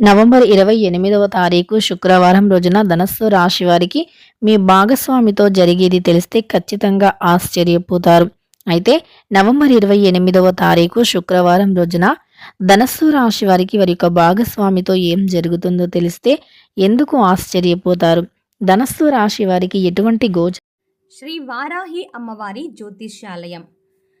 November ఇరవై ఎనిమిదవ తారీఖు శుక్రవారం రోజున ధనస్సు రాశి వారికి మీ భాగస్వామితో జరిగేది తెలిస్తే ఖచ్చితంగా ఆశ్చర్యపోతారు. అయితే నవంబర్ ఇరవై ఎనిమిదవ తారీఖు శుక్రవారం రోజున ధనస్సు రాశి వారికి వారి యొక్క భాగస్వామితో ఏం జరుగుతుందో తెలిస్తే ఎందుకు ఆశ్చర్యపోతారు? ధనస్సు రాశి వారికి ఎటువంటి గోచ శ్రీ వారాహి అమ్మవారి జ్యోతిష్యాలయం.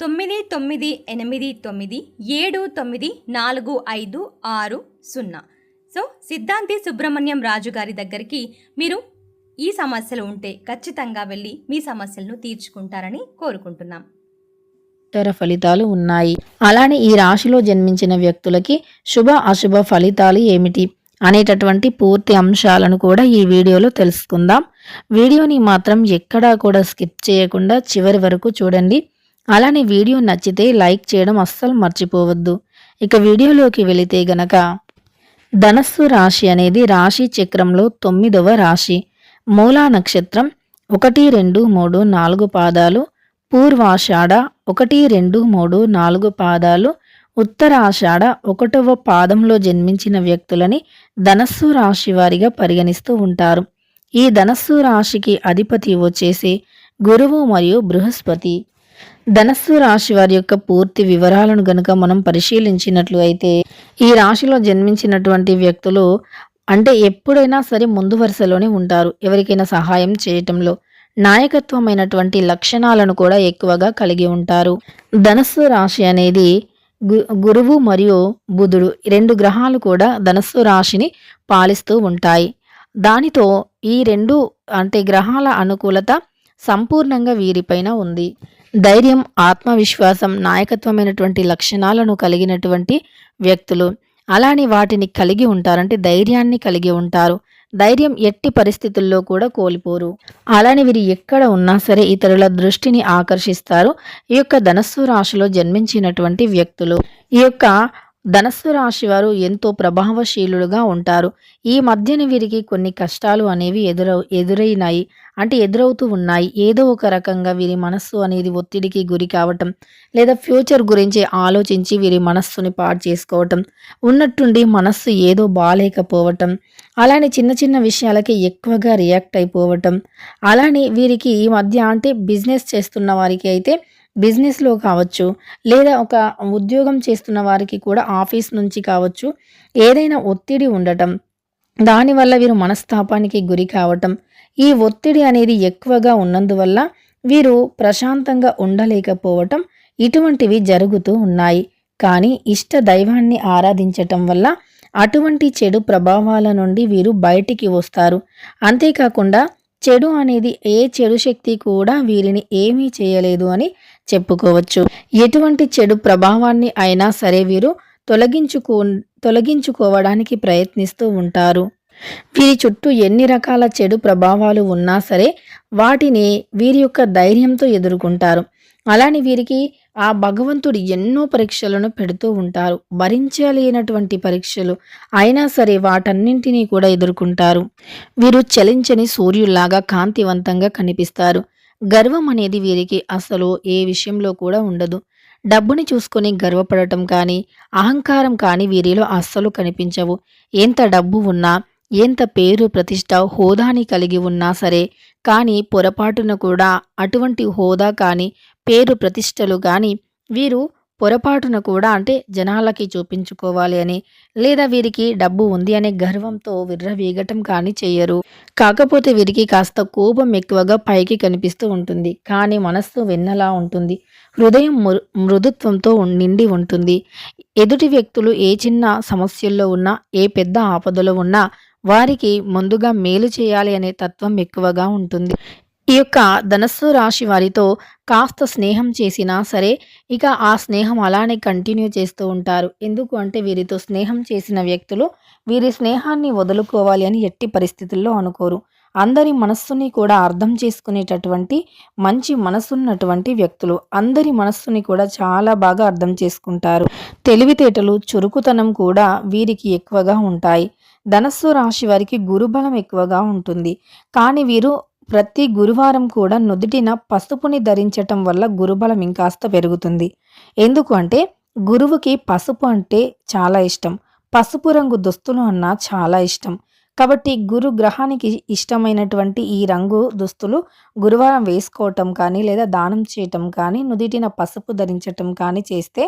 తొమ్మిది తొమ్మిది ఎనిమిది తొమ్మిది ఏడు తొమ్మిది నాలుగు ఐదు ఆరు సున్నా. సో సిద్ధాంతి సుబ్రహ్మణ్యం రాజు గారి దగ్గరికి మీరు ఈ సమస్యలు ఉంటే ఖచ్చితంగా వెళ్ళి మీ సమస్యలను తీర్చుకుంటారని కోరుకుంటున్నాం. ఇతర ఫలితాలు ఉన్నాయి. అలానే ఈ రాశిలో జన్మించిన వ్యక్తులకి శుభ అశుభ ఫలితాలు ఏమిటి అనేటటువంటి పూర్తి అంశాలను కూడా ఈ వీడియోలో తెలుసుకుందాం. వీడియోని మాత్రం ఎక్కడా కూడా స్కిప్ చేయకుండా చివరి వరకు చూడండి. అలానే వీడియో నచ్చితే లైక్ చేయడం అస్సలు మర్చిపోవద్దు. ఇక వీడియోలోకి వెళితే గనక ధనస్సు రాశి అనేది రాశి చక్రంలో తొమ్మిదవ రాశి. మూలా నక్షత్రం ఒకటి రెండు మూడు నాలుగు పాదాలు. పూర్వాషాఢ ఒకటి రెండు మూడు నాలుగు పాదాలు. ఉత్తరాషాఢ ఒకటవ పాదంలో జన్మించిన వ్యక్తులని ధనస్సు రాశి వారిగా పరిగణిస్తూ ఉంటారు. ఈ ధనస్సు రాశికి అధిపతి వచ్చేసి గురువు మరియు బృహస్పతి. ధనస్సు రాశి వారి యొక్క పూర్తి వివరాలను గనుక మనం పరిశీలించినట్లు అయితే ఈ రాశిలో జన్మించినటువంటి వ్యక్తులు అంటే ఎప్పుడైనా సరే ముందు వరుసలోనే ఉంటారు. ఎవరికైనా సహాయం చేయటంలో నాయకత్వమైనటువంటి లక్షణాలను కూడా ఎక్కువగా కలిగి ఉంటారు. ధనస్సు రాశి అనేది గు- గురువు మరియు బుధుడు రెండు గ్రహాలు కూడా ధనస్సు రాశిని పాలిస్తూ ఉంటాయి. దానితో ఈ రెండు అంటే గ్రహాల అనుకూలత సంపూర్ణంగా వీరిపైన ఉంది. ధైర్యం ఆత్మవిశ్వాసం నాయకత్వమైనటువంటి లక్షణాలను కలిగినటువంటి వ్యక్తులు. అలానే వాటిని కలిగి ఉంటారంటే ధైర్యాన్ని కలిగి ఉంటారు. ధైర్యం ఎట్టి పరిస్థితుల్లో కూడా కోల్పోరు. అలానే వీరు ఎక్కడ ఉన్నా సరే ఇతరుల దృష్టిని ఆకర్షిస్తారు. ఈ యొక్క ధనస్సు రాశిలో జన్మించినటువంటి వ్యక్తులు. ఈ యొక్క ధనస్సు రాశి వారు ఎంతో ప్రభావశీలులుగా ఉంటారు. ఈ మధ్యన వీరికి కొన్ని కష్టాలు అనేవి ఎదురవు ఎదురైనాయి. అంటే ఎదురవుతూ ఉన్నాయి. ఏదో ఒక రకంగా వీరి మనస్సు అనేది ఒత్తిడికి గురి కావటం లేదా ఫ్యూచర్ గురించి ఆలోచించి వీరి మనస్సుని పాడు చేసుకోవటం ఉన్నట్టుండి మనస్సు ఏదో బాలేకపోవటం అలానే చిన్న చిన్న విషయాలకి ఎక్కువగా రియాక్ట్ అయిపోవటం అలానే వీరికి ఈ మధ్య అంటే బిజినెస్ చేస్తున్న వారికి అయితే బిజినెస్లో కావచ్చు లేదా ఒక ఉద్యోగం చేస్తున్న వారికి కూడా ఆఫీస్ నుంచి కావచ్చు ఏదైనా ఒత్తిడి ఉండటం దానివల్ల వీరు మనస్తాపానికి గురి కావటం ఈ ఒత్తిడి అనేది ఎక్కువగా ఉన్నందువల్ల వీరు ప్రశాంతంగా ఉండలేకపోవటం ఇటువంటివి జరుగుతూ ఉన్నాయి. కానీ ఇష్ట దైవాన్ని ఆరాధించటం వల్ల అటువంటి చెడు ప్రభావాల నుండి వీరు బయటికి వస్తారు. అంతేకాకుండా చెడు అనేది ఏ చెడు శక్తి కూడా వీరిని ఏమీ చేయలేదు అని చెప్పుకోవచ్చు. ఎటువంటి చెడు ప్రభావాన్ని అయినా సరే వీరు తొలగించుకో తొలగించుకోవడానికి ప్రయత్నిస్తూ ఉంటారు. వీరి చుట్టూ ఎన్ని రకాల చెడు ప్రభావాలు ఉన్నా సరే వాటిని వీరి యొక్క ధైర్యంతో ఎదుర్కొంటారు. అలానే వీరికి ఆ భగవంతుడు ఎన్నో పరీక్షలను పెడుతూ ఉంటారు. భరించలేనటువంటి పరీక్షలు అయినా సరే వాటన్నింటినీ కూడా ఎదుర్కొంటారు. వీరు చలించని సూర్యుల్లాగా కాంతివంతంగా కనిపిస్తారు. గర్వం అనేది వీరికి అసలు ఏ విషయంలో కూడా ఉండదు. డబ్బుని చూసుకొని గర్వపడటం కానీ అహంకారం కానీ వీరిలో అస్సలు కనిపించవు. ఎంత డబ్బు ఉన్నా ఎంత పేరు ప్రతిష్ట హోదాని కలిగి ఉన్నా సరే కానీ పొరపాటున కూడా అటువంటి హోదా కానీ పేరు ప్రతిష్టలు కానీ వీరు పొరపాటున కూడా అంటే జనాలకి చూపించుకోవాలి అని లేదా వీరికి డబ్బు ఉంది అనే గర్వంతో విర్రవీగటం కానీ చేయరు. కాకపోతే వీరికి కాస్త కోపం ఎక్కువగా పైకి కనిపిస్తూ ఉంటుంది. కానీ మనస్సు వెన్నలా ఉంటుంది. హృదయం మృ- మృదుత్వంతో నిండి ఉంటుంది. ఎదుటి వ్యక్తులు ఏ చిన్న సమస్యల్లో ఉన్నా ఏ పెద్ద ఆపదలో ఉన్నా వారికి ముందుగా మేలు చేయాలి అనే తత్వం ఎక్కువగా ఉంటుంది. ఈ యొక్క ధనస్సు రాశి వారితో కాస్త స్నేహం చేసినా సరే ఇక ఆ స్నేహం అలానే కంటిన్యూ చేస్తూ ఉంటారు. ఎందుకు అంటే వీరితో స్నేహం చేసిన వ్యక్తులు వీరి స్నేహాన్ని వదులుకోవాలి అని ఎట్టి పరిస్థితుల్లో అనుకోరు. అందరి మనస్సుని కూడా అర్థం చేసుకునేటటువంటి మంచి మనసున్నటువంటి వ్యక్తులు అందరి మనస్సుని కూడా చాలా బాగా అర్థం చేసుకుంటారు. తెలివితేటలు చురుకుతనం కూడా వీరికి ఎక్కువగా ఉంటాయి. ధనస్సు రాశి వారికి గురుబలం ఎక్కువగా ఉంటుంది. కానీ వీరు ప్రతి గురువారం కూడా నుదుటిన పసుపుని ధరించటం వల్ల గురుబలం ఇంకాస్త పెరుగుతుంది. ఎందుకు అంటే గురువుకి పసుపు అంటే చాలా ఇష్టం. పసుపు రంగు దుస్తులు అన్నా చాలా ఇష్టం. కాబట్టి గురు గ్రహానికి ఇష్టమైనటువంటి ఈ రంగు దుస్తులు గురువారం వేసుకోవటం కానీ లేదా దానం చేయటం కానీ నుదిటిన పసుపు ధరించటం కానీ చేస్తే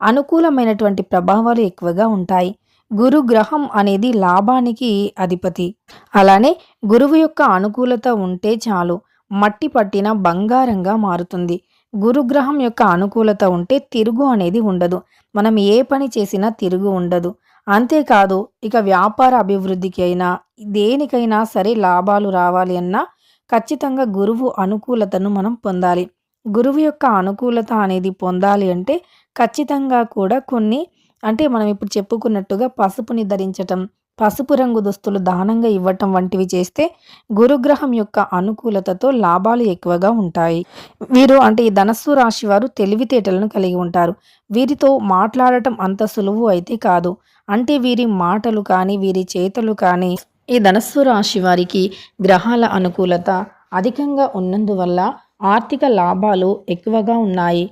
అనుకూలమైనటువంటి ప్రభావాలు ఎక్కువగా ఉంటాయి. గురు గ్రహం అనేది లాభానికి అధిపతి. అలానే గురువు యొక్క అనుకూలత ఉంటే చాలు మట్టి పట్టిన బంగారంగా మారుతుంది. గురుగ్రహం యొక్క అనుకూలత ఉంటే తిరుగు అనేది ఉండదు. మనం ఏ పని చేసినా తిరుగు ఉండదు. అంతేకాదు ఇక వ్యాపార అభివృద్ధికి అయినా దేనికైనా సరే లాభాలు రావాలి అన్నా ఖచ్చితంగా గురువు అనుకూలతను మనం పొందాలి. గురువు యొక్క అనుకూలత అనేది పొందాలి అంటే ఖచ్చితంగా కూడా కొన్ని అంటే మనం ఇప్పుడు చెప్పుకున్నట్టుగా పసుపుని ధరించటం పసుపు రంగు దుస్తులు దానంగా ఇవ్వటం వంటివి చేస్తే గురుగ్రహం యొక్క అనుకూలతతో లాభాలు ఎక్కువగా ఉంటాయి. వీరు అంటే ఈ ధనస్సు రాశి వారు తెలివితేటలను కలిగి ఉంటారు. వీరితో మాట్లాడటం అంత సులువు అయితే కాదు. అంటే వీరి మాటలు కానీ వీరి చేతలు కానీ ఈ ధనస్సు రాశి వారికి గ్రహాల అనుకూలత అధికంగా ఉన్నందువల్ల ఆర్థిక లాభాలు ఎక్కువగా ఉన్నాయి.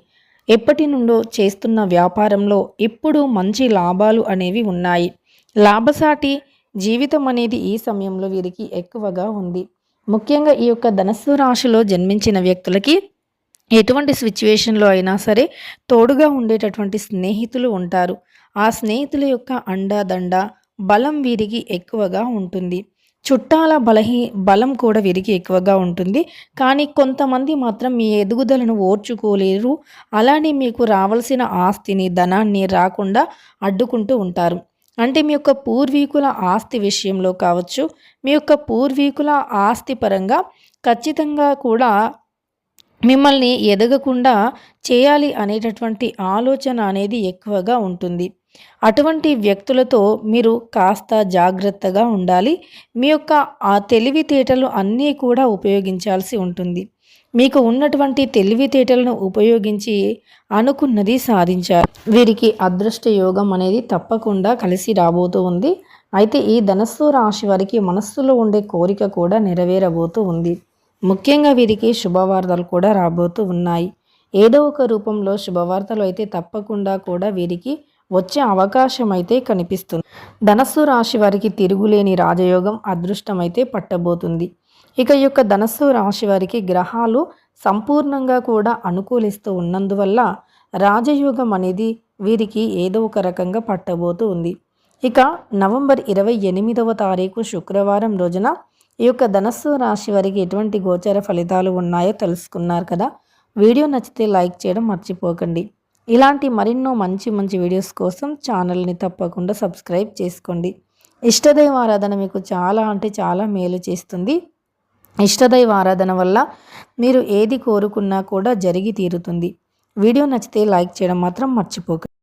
ఎప్పటి నుండో చేస్తున్న వ్యాపారంలో ఇప్పుడు మంచి లాభాలు అనేవి ఉన్నాయి. లాభసాటి జీవితం అనేది ఈ సమయంలో వీరికి ఎక్కువగా ఉంది. ముఖ్యంగా ఈ యొక్క ధనస్సు రాశిలో జన్మించిన వ్యక్తులకి ఎటువంటి సిచ్యువేషన్లో అయినా సరే తోడుగా ఉండేటటువంటి స్నేహితులు ఉంటారు. ఆ స్నేహితుల యొక్క అండాదండ బలం వీరికి ఎక్కువగా ఉంటుంది. చుట్టాల బలహీ బలం కూడా వీరికి ఎక్కువగా ఉంటుంది. కానీ కొంతమంది మాత్రం మీ ఎదుగుదలను ఓర్చుకోలేరు. అలానే మీకు రావాల్సిన ఆస్తిని ధనాన్ని రాకుండా అడ్డుకుంటూ ఉంటారు. అంటే మీ యొక్క పూర్వీకుల ఆస్తి విషయంలో కావచ్చు. మీ యొక్క పూర్వీకుల ఆస్తి పరంగా ఖచ్చితంగా కూడా మిమ్మల్ని ఎదగకుండా చేయాలి అనేటటువంటి ఆలోచన అనేది ఎక్కువగా ఉంటుంది. అటువంటి వ్యక్తులతో మీరు కాస్త జాగ్రత్తగా ఉండాలి. మీ యొక్క ఆ తెలివితేటలు అన్నీ కూడా ఉపయోగించాల్సి ఉంటుంది. మీకు ఉన్నటువంటి తెలివితేటలను ఉపయోగించి అనుకున్నది సాధించారు వీరికి అదృష్ట యోగం అనేది తప్పకుండా కలిసి రాబోతూ ఉంది. అయితే ఈ ధనస్సు రాశి వారికి మనస్సులో ఉండే కోరిక కూడా నెరవేరబోతూ ఉంది. ముఖ్యంగా వీరికి శుభవార్తలు కూడా రాబోతూ ఉన్నాయి. ఏదో ఒక రూపంలో శుభవార్తలు అయితే తప్పకుండా కూడా వీరికి వచ్చే అవకాశం అయితే కనిపిస్తుంది. ధనస్సు రాశి వారికి తిరుగులేని రాజయోగం అదృష్టం అయితే పట్టబోతుంది. ఇక ఈ యొక్క ధనస్సు రాశి వారికి గ్రహాలు సంపూర్ణంగా కూడా అనుకూలిస్తూ ఉన్నందువల్ల రాజయోగం అనేది వీరికి ఏదో ఒక రకంగా పట్టబోతూ ఉంది. ఇక నవంబర్ ఇరవై ఎనిమిదవ తారీఖు శుక్రవారం రోజున ఈ యొక్క ధనస్సు రాశి వారికి ఎటువంటి గోచర ఫలితాలు ఉన్నాయో తెలుసుకున్నారు కదా. వీడియో నచ్చితే లైక్ చేయడం మర్చిపోకండి. ఇలాంటి మరెన్నో మంచి మంచి వీడియోస్ కోసం ఛానల్ని తప్పకుండా సబ్స్క్రైబ్ చేసుకోండి. ఇష్టదైవ ఆరాధన మీకు చాలా అంటే చాలా మేలు చేస్తుంది. ఇష్టదైవ ఆరాధన వల్ల మీరు ఏది కోరుకున్నా కూడా జరిగి తీరుతుంది. వీడియో నచ్చితే లైక్ చేయడం మాత్రం మర్చిపోకండి